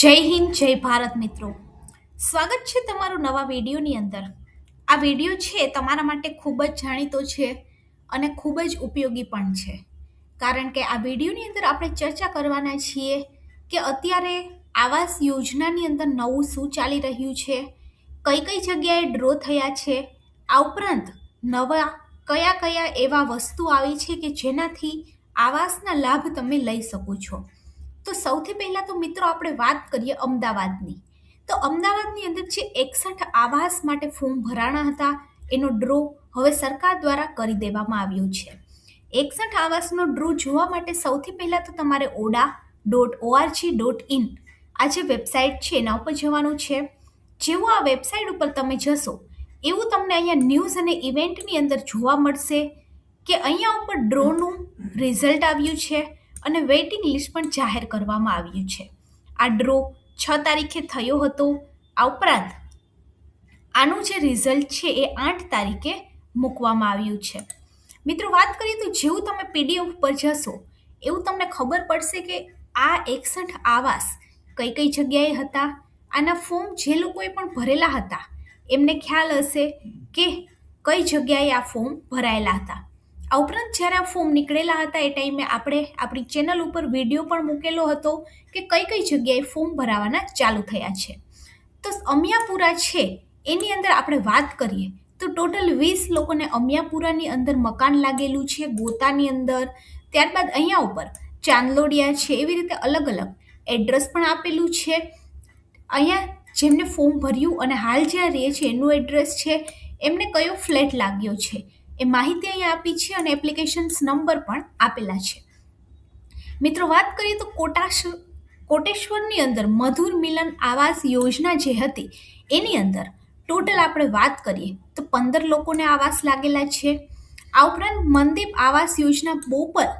જય હિન્દ, જય ભારત મિત્રો. સ્વાગત છે તમારું નવા વિડીયોની અંદર. આ વીડિયો છે તમારા માટે ખૂબ જ જાણીતો છે અને ખૂબ જ ઉપયોગી પણ છે. કારણ કે આ વિડીયોની અંદર આપણે ચર્ચા કરવાના છીએ કે અત્યારે આવાસ યોજનાની અંદર નવું શું ચાલી રહ્યું છે, કઈ કઈ જગ્યાએ ડ્રો થયા છે, આ ઉપરાંત નવા કયા કયા એવા વસ્તુ આવી છે કે જેનાથી આવાસના લાભ તમે લઈ શકો છો. તો સૌથી પહેલાં તો મિત્રો આપણે વાત કરીએ અમદાવાદની. તો અમદાવાદની અંદર જે એકસઠ આવાસ માટે ફોર્મ ભરાણા હતા, એનો ડ્રો હવે સરકાર દ્વારા કરી દેવામાં આવ્યો છે. એકસઠ આવાસનો ડ્રો જોવા માટે સૌથી પહેલાં તો તમારે Auda dot org dot in આ જે વેબસાઇટ છે, એના ઉપર જવાનું છે. જેવું આ વેબસાઇટ ઉપર તમે જશો, એવું તમને અહીંયા ન્યૂઝ અને ઇવેન્ટની અંદર જોવા મળશે કે અહીંયા ઉપર ડ્રોનું રિઝલ્ટ આવ્યું છે. અને વેઇટિંગ લિસ્ટ પણ જાહેર કરવામાં આવ્યું છે. આ ડ્રો છ તારીખે થયો હતો. આ ઉપરાંત આનું જે રિઝલ્ટ છે એ આઠ તારીખે મૂકવામાં આવ્યું છે. મિત્રો, વાત કરીએ તો જેવું તમે પીડીએફ પર જશો, એવું તમને ખબર પડશે કે આ એકસઠ આવાસ કઈ કઈ જગ્યાએ હતા? આના ફોર્મ જે લોકોએ પણ ભરેલા હતા, એમને ખ્યાલ હશે કે કઈ જગ્યાએ આ ફોર્મ ભરાયેલા હતા? આ ઉપરાંત જ્યારે આ ફોર્મ નીકળેલા હતા એ ટાઈમે આપણે આપણી ચેનલ ઉપર વીડિયો પણ મૂકેલો હતો કે કઈ કઈ જગ્યાએ ફોર્મ ભરાવાના ચાલુ થયા છે. તો અમિયાપુરા છે, એની અંદર આપણે વાત કરીએ, તો ટોટલ વીસ લોકોને અમિયાપુરાની અંદર મકાન લાગેલું છે, ગોતાની અંદર, ત્યારબાદ અહીંયા ઉપર ચાંદલોડિયા છે, એવી રીતે અલગ અલગ એડ્રેસ પણ આપેલું છે. અહીંયા જેમને ફોર્મ ભર્યું અને હાલ જ્યાં રહે છે, એનું એડ્રેસ છે, એમને કયો ફ્લેટ લાગ્યો છે એ માહિતી અહીંયા આપી છે અને એપ્લિકેશન્સ નંબર પણ આપેલા છે. મિત્રો, વાત કરીએ તો કોટાશ, કોટેશ્વરની અંદર મધુર મિલન આવાસ યોજના જે હતી, એની અંદર ટોટલ આપણે વાત કરીએ તો પંદર લોકોને આવાસ લાગેલા છે. આ ઉપરાંત મનદીપ આવાસ યોજના બોપલ,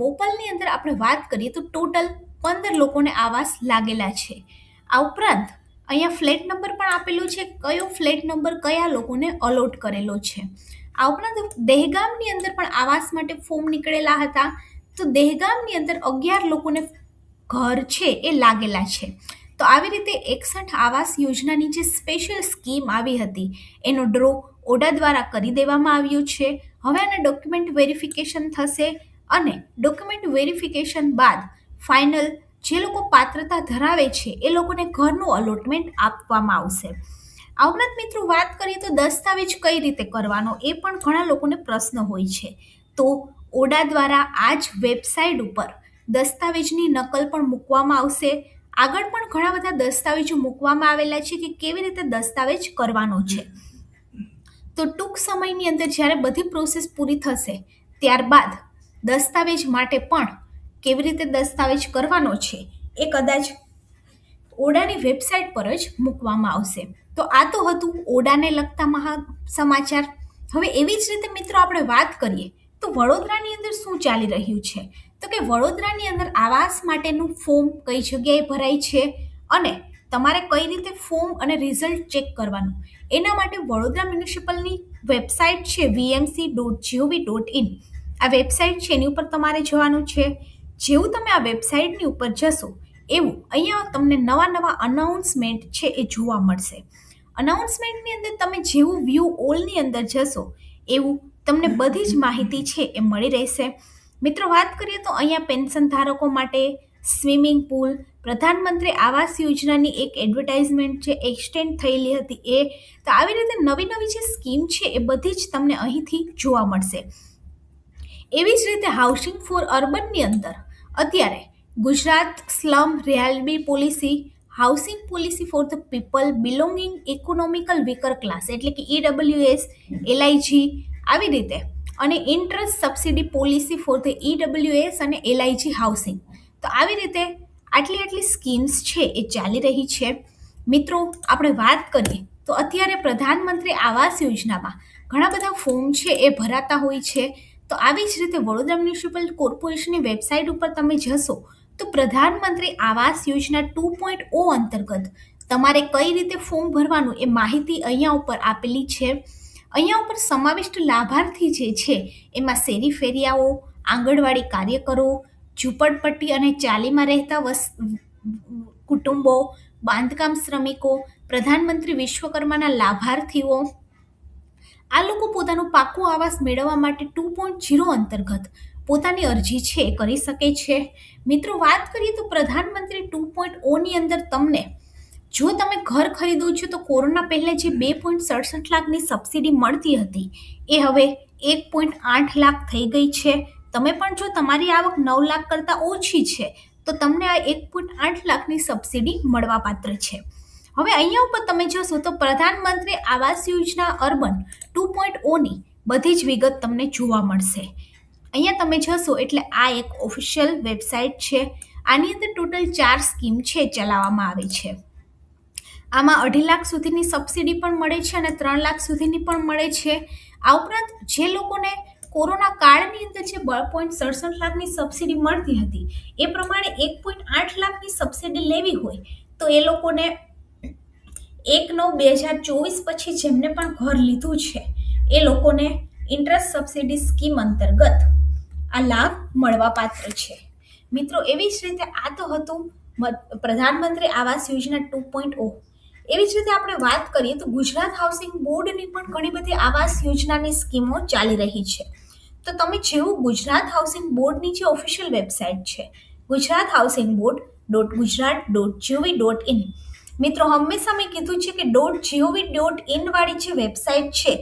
બોપલની અંદર આપણે વાત કરીએ તો ટોટલ પંદર લોકોને આવાસ લાગેલા છે. આ ઉપરાંત અહીંયા ફ્લેટ નંબર પણ આપેલો છે. કયો ફ્લેટ નંબર કયા લોકોને અલોટ કરેલો છે? આ ઉપરાંત દહેગામની અંદર પણ આવાસ માટે ફોર્મ નીકળેલા હતા. તો દહેગામની અંદર અગિયાર લોકોને ઘર છે એ લાગેલા છે. તો આવી રીતે એકસઠ આવાસ યોજનાની જે સ્પેશિયલ સ્કીમ આવી હતી, એનો ડ્રો ઓડા દ્વારા કરી દેવામાં આવ્યો છે. હવે આને ડોક્યુમેન્ટ વેરિફિકેશન થશે અને ડોક્યુમેન્ટ વેરિફિકેશન બાદ ફાઇનલ જે લોકો પાત્રતા ધરાવે છે, એ લોકોને ઘરનું અલોટમેન્ટ આપવામાં આવશે. આ ઉપરાંત મિત્રો વાત કરીએ તો દસ્તાવેજ કઈ રીતે કરવાનો એ પણ ઘણા લોકોને પ્રશ્ન હોય છે. તો ઓડા દ્વારા આ જ વેબસાઇટ ઉપર દસ્તાવેજની નકલ પણ મૂકવામાં આવશે. આગળ પણ ઘણા બધા દસ્તાવેજો મૂકવામાં આવેલા છે કે કેવી રીતે દસ્તાવેજ કરવાનો છે. તો ટૂંક સમયની અંદર જ્યારે બધી પ્રોસેસ પૂરી થશે, ત્યારબાદ દસ્તાવેજ માટે પણ કેવી રીતે દસ્તાવેજ કરવાનો છે એ કદાચ ઓડાની વેબસાઇટ પર જ મૂકવામાં આવશે. તો આ તો હતું ઓડાને લગતા મહા સમાચાર હવે એવી જ રીતે મિત્રો આપણે વાત કરીએ, તો વડોદરાની અંદર શું ચાલી રહ્યું છે? તો કે વડોદરાની અંદર આવાસ માટેનું ફોર્મ કઈ જગ્યાએ ભરાય છે અને તમારે કઈ રીતે ફોર્મ અને રિઝલ્ટ ચેક કરવાનું? એના માટે વડોદરા મ્યુનિસિપલની વેબસાઇટ છે VMC dot gov dot in આ વેબસાઇટ છે એની ઉપર તમારે જવાનું છે. જેવું તમે આ વેબસાઇટની ઉપર જશો એવું, અહીંયા તમને નવા નવા અનાઉન્સમેન્ટ છે એ જોવા મળશે. અનાઉન્સમેન્ટની અંદર તમે જેવું વ્યૂ ઓલની અંદર જશો, એવું તમને બધી જ માહિતી છે એ મળી રહેશે. મિત્રો, વાત કરીએ તો અહીંયા પેન્શન ધારકો માટે સ્વિમિંગ પુલ, પ્રધાનમંત્રી આવાસ યોજનાની એક એડવર્ટાઇઝમેન્ટ છે એક્સટેન્ડ થયેલી હતી એ. તો આવી રીતે નવી નવી જે સ્કીમ છે એ બધી જ તમને અહીંથી જોવા મળશે. એવી જ રીતે હાઉસિંગ ફોર અર્બનની અંદર, અત્યારે Gujarat slum રિયાલબી policy, housing policy for the people, belonging economical weaker class એટલે કે ઈડબ્લ્યુએસ એલઆઈજી આવી રીતે. અને interest subsidy policy for the EWS અને એલઆઈજી હાઉસિંગ. તો આવી રીતે આટલી આટલી સ્કીમ્સ છે, એ ચાલી રહી છે. મિત્રો, આપણે વાત કરીએ તો અત્યારે પ્રધાનમંત્રી આવાસ યોજનામાં ઘણા બધા ફોર્મ છે, એ ભરાતા હોય છે. તો આવી જ રીતે વડોદરા મ્યુનિસિપલ કોર્પોરેશનની વેબસાઇટ ઉપર તમે જશો તો પ્રધાનમંત્રી આવાસ યોજના ટુ પોઈન્ટ ઓ અંતર્ગત તમારે કઈ રીતે ફોર્મ ભરવાનું એ માહિતી અહીંયા ઉપર આપેલી છે. અહીંયા ઉપર સમાવિષ્ટ લાભાર્થી જે છે, એમાં શેરી ફેરિયાઓ, આંગણવાડી કાર્યકરો, ઝૂંપડપટ્ટી અને ચાલીમાં રહેતા વસ, કુટુંબો, બાંધકામ શ્રમિકો, પ્રધાનમંત્રી વિશ્વકર્માના લાભાર્થીઓ. આ લોકો પોતાનું પાકું આવાસ મેળવવા માટે ટુ પોઈન્ટ ઝીરો અંતર્ગત પોતાની અરજી છે એ કરી શકે છે. મિત્રો, વાત કરીએ તો પ્રધાનમંત્રી ટુ પોઈન્ટ ઓની અંદર તમને. જો તમે ઘર ખરીદો છો, તો કોરોના પહેલાં જે બે પોઈન્ટ સડસઠ લાખની સબસિડી મળતી હતી, એ હવે એક પોઈન્ટ આઠ લાખ થઈ ગઈ છે. તમે પણ જો તમારી આવક નવ લાખ કરતાં ઓછી છે, તો તમને આ એક પોઈન્ટ આઠ લાખની સબસિડી મળવાપાત્ર છે. હવે અહીંયા ઉપર તમે જોશો તો પ્રધાનમંત્રી Awas Yojana urban two point ઓની બધી જ વિગત તમને જોવા મળશે. અહીંયા તમે જશો એટલે આ એક ઓફિશિયલ વેબસાઇટ છે. આની અંદર ટોટલ ચાર સ્કીમ છે ચલાવવામાં આવી છે. આમાં અઢી લાખ સુધીની સબસિડી પણ મળે છે અને ત્રણ લાખ સુધીની પણ મળે છે. આ ઉપરાંત જે લોકોને કોરોના કાળની અંદર જે બે પોઈન્ટ સડસઠ લાખની સબસિડી મળતી હતી, એ પ્રમાણે એક પોઈન્ટ આઠ લાખની સબસિડી લેવી હોય તો એ લોકોને એક નવ બે હજાર ચોવીસ પછી જેમને પણ ઘર લીધું છે, એ લોકોને ઇન્ટરેસ્ટ સબસિડી સ્કીમ અંતર્ગત આ લાભ મળવાપાત્ર છે. મિત્રો, એવી જ રીતે આ તો હતું પ્રધાનમંત્રી આવાસ યોજના ટુ પોઈન્ટ ઓ. એવી જ રીતે આપણે વાત કરીએ તો ગુજરાત હાઉસિંગ બોર્ડની પણ ઘણી બધી આવાસ યોજનાની સ્કીમો ચાલી રહી છે. તો તમે જેવું ગુજરાત હાઉસિંગ બોર્ડની જે ઓફિશિયલ વેબસાઇટ છે, Gujarat housing board dot Gujarat dot gov dot in. મિત્રો, હંમેશા મેં કીધું છે કે ડોટ જીઓવી ડોટ ઇન વાળી જે વેબસાઇટ છે,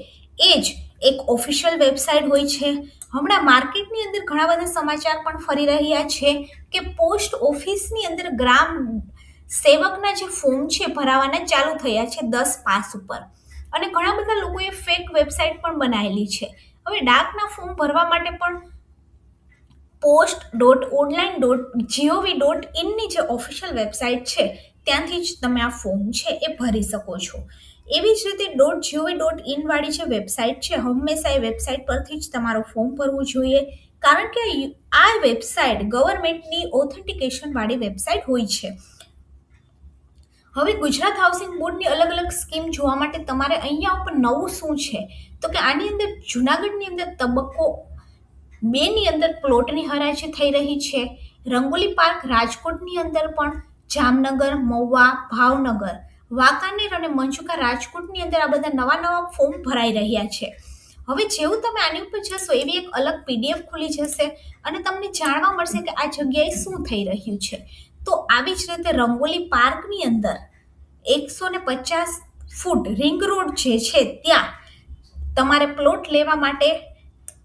એ જ એક ઓફિશિયલ વેબસાઇટ હોય છે. હમણાં માર્કેટની અંદર ઘણા બધા સમાચાર પણ ફરી રહ્યા છે કે પોસ્ટ ઓફિસની અંદર ગ્રામ સેવકના જે ફોર્મ છે ભરાવાના ચાલુ થયા છે દસ પાસ ઉપર. અને ઘણા બધા લોકોએ ફેક વેબસાઇટ પણ બનાવેલી છે. હવે ડાકના ફોર્મ ભરવા માટે પણ post dot online dot gov dot ઇનની જે ઓફિશિયલ વેબસાઇટ છે, ત્યાંથી જ તમે આ ફોર્મ છે એ ભરી શકો છો. એવી જ રીતે. ડોટ જીઓવી ડોટ ઇન વાળી જે વેબસાઇટ છે, હંમેશા એ વેબસાઇટ પરથી જ તમારું ફોર્મ ભરવું જોઈએ. કારણ કે આ વેબસાઇટ ગવર્મેન્ટની ઓથેન્ટિકેશન વાળી વેબસાઇટ હોય છે. હવે ગુજરાત હાઉસિંગ બોર્ડની અલગ અલગ સ્કીમ જોવા માટે તમારે અહીંયા ઉપર નવું શું છે? તો કે આની અંદર જુનાગઢની અંદર તબક્કો બેની અંદર પ્લોટની હરાજી થઈ રહી છે. રંગોલી પાર્ક રાજકોટની અંદર પણ જામનગર, મહુવા, ભાવનગર. વાંકાનેર અને મંચુકા રાજકોટની અંદર આ બધા નવા નવા ફોર્મ ભરાઈ રહ્યા છે. હવે જેવું તમે આની ઉપર જશો, એવી એક અલગ પીડીએફ ખુલી જશે અને તમને જાણવા મળશે કે આ જગ્યાએ શું થઈ રહ્યું છે. તો આવી જ રીતે રંગોલી પાર્કની અંદર એકસો ને પચાસ ફૂટ રિંગ રોડ જે છે, ત્યાં તમારે પ્લોટ લેવા માટે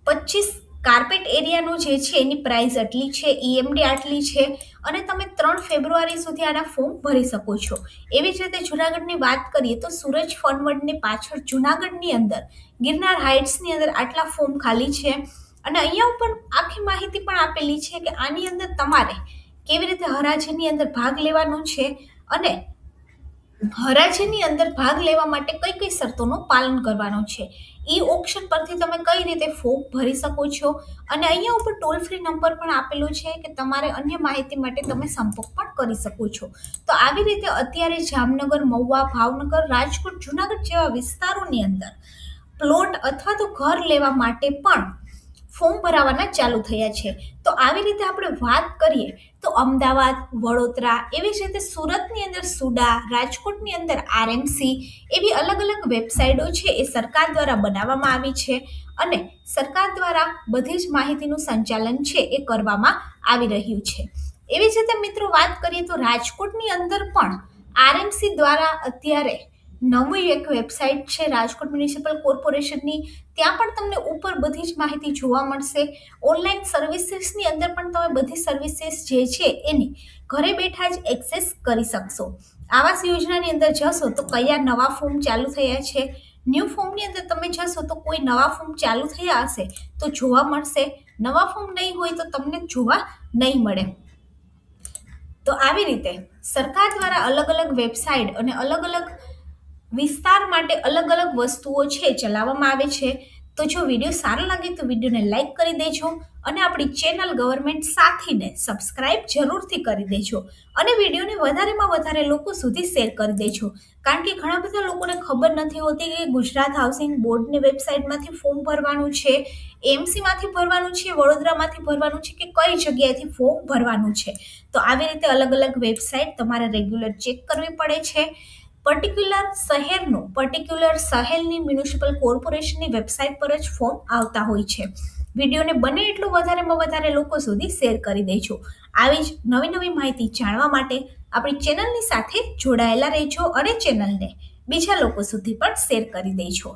પચીસ કાર્પેટ એરિયાનો જે છે, એની પ્રાઇસ આટલી છે ઈએમડી આટલી છે અને તમે ત્રણ ફેબ્રુઆરી સુધી આના ફોર્મ ભરી શકો છો. એવી જ રીતે જુનાગઢની વાત કરીએ તો સુરજ ફનવર્ડની પાછળ જુનાગઢની અંદર, ગિરનાર હાઇટ્સની અંદર આટલા ફોર્મ ખાલી છે અને અહીંયા ઉપર આખી માહિતી પણ આપેલી છે કે આની અંદર તમારે કેવી રીતે હરાજીની અંદર ભાગ લેવાનો છે અને હરાજીની અંદર ભાગ લેવા માટે કઈ કઈ શરતોનું પાલન કરવાનું છે? ઈ ઓપ્શન પરથી તમે કઈ રીતે ફોર્મ ભરી શકો છો? અને અહીંયા ઉપર ટોલ ફ્રી નંબર પણ આપેલો છે કે તમારે અન્ય માહિતી માટે તમે સંપર્ક પણ કરી શકો છો. તો આવી રીતે અત્યારે જામનગર, મહુવા, ભાવનગર, રાજકોટ, જુનાગઢ જેવા વિસ્તારોની અંદર પ્લોટ અથવા તો ઘર લેવા માટે પણ ફોર્મ ભરાવાના ચાલુ થયા છે. તો આવી રીતે આપણે વાત કરીએ, તો અમદાવાદ, વડોદરા એવી જ રીતે સુરતની અંદર સુડા, રાજકોટની અંદર આરએમસી એવી અલગ અલગ વેબસાઇટો છે એ સરકાર દ્વારા બનાવવામાં આવી છે અને સરકાર દ્વારા બધી જ માહિતીનું સંચાલન છે એ કરવામાં આવી રહ્યું છે. એવી જ રીતે મિત્રો વાત કરીએ તો રાજકોટની અંદર પણ આરએમસી દ્વારા અત્યારે નવી એક વેબસાઇટ છે, રાજકોટ મ્યુનિસિપલ કોર્પોરેશનની ત્યાં પણ તમને ઉપર બધી જ માહિતી જોવા મળશે. ઓનલાઈન સર્વિસીસની અંદર પણ તમે બધી સર્વિસીસ જે છે એની ઘરે બેઠા જ એક્સેસ કરી શકશો. આવાસ યોજનાની અંદર જશો તો કયા નવા ફોર્મ ચાલુ થયા છે? ન્યૂ ફોર્મની અંદર તમે જશો તો કોઈ નવા ફોર્મ ચાલુ થયા હશે તો જોવા મળશે. નવા ફોર્મ નહીં હોય તો તમને જોવા નહીં મળે. તો આવી રીતે સરકાર દ્વારા અલગ અલગ વેબસાઇટ અને અલગ અલગ વિસ્તાર માટે અલગ અલગ વસ્તુઓ છે, ચલાવવામાં આવે છે. તો જો વીડિયો સારો લાગે તો વિડીયોને લાઈક કરી દેજો અને આપણી ચેનલ ગવર્મેન્ટ સાથીને સબસ્ક્રાઇબ જરૂરથી કરી દેજો અને વિડીયોને વધારેમાં વધારે લોકો સુધી શેર કરી દેજો. કારણ કે ઘણા બધા લોકોને ખબર નથી હોતી કે ગુજરાત હાઉસિંગ બોર્ડની વેબસાઇટમાંથી ફોર્મ ભરવાનું છે, એમસીમાંથી ભરવાનું છે, વડોદરામાંથી ભરવાનું છે કે કઈ જગ્યાએથી ફોર્મ ભરવાનું છે. તો આવી રીતે અલગ અલગ વેબસાઇટ તમારે રેગ્યુલર ચેક કરવી પડે છે. પર્ટિક્યુલર શહેરનું પર્ટિક્યુલર શહેરની મ્યુનિસિપલ કોર્પોરેશનની વેબસાઇટ પર જ ફોર્મ આવતા હોય છે. વિડીયોને બને એટલું વધારેમાં વધારે લોકો સુધી શેર કરી દેજો. આવી જ નવી નવી માહિતી જાણવા માટે આપણી ચેનલની સાથે જોડાયેલા રહેજો અને ચેનલને બીજા લોકો સુધી પણ શેર કરી દેજો.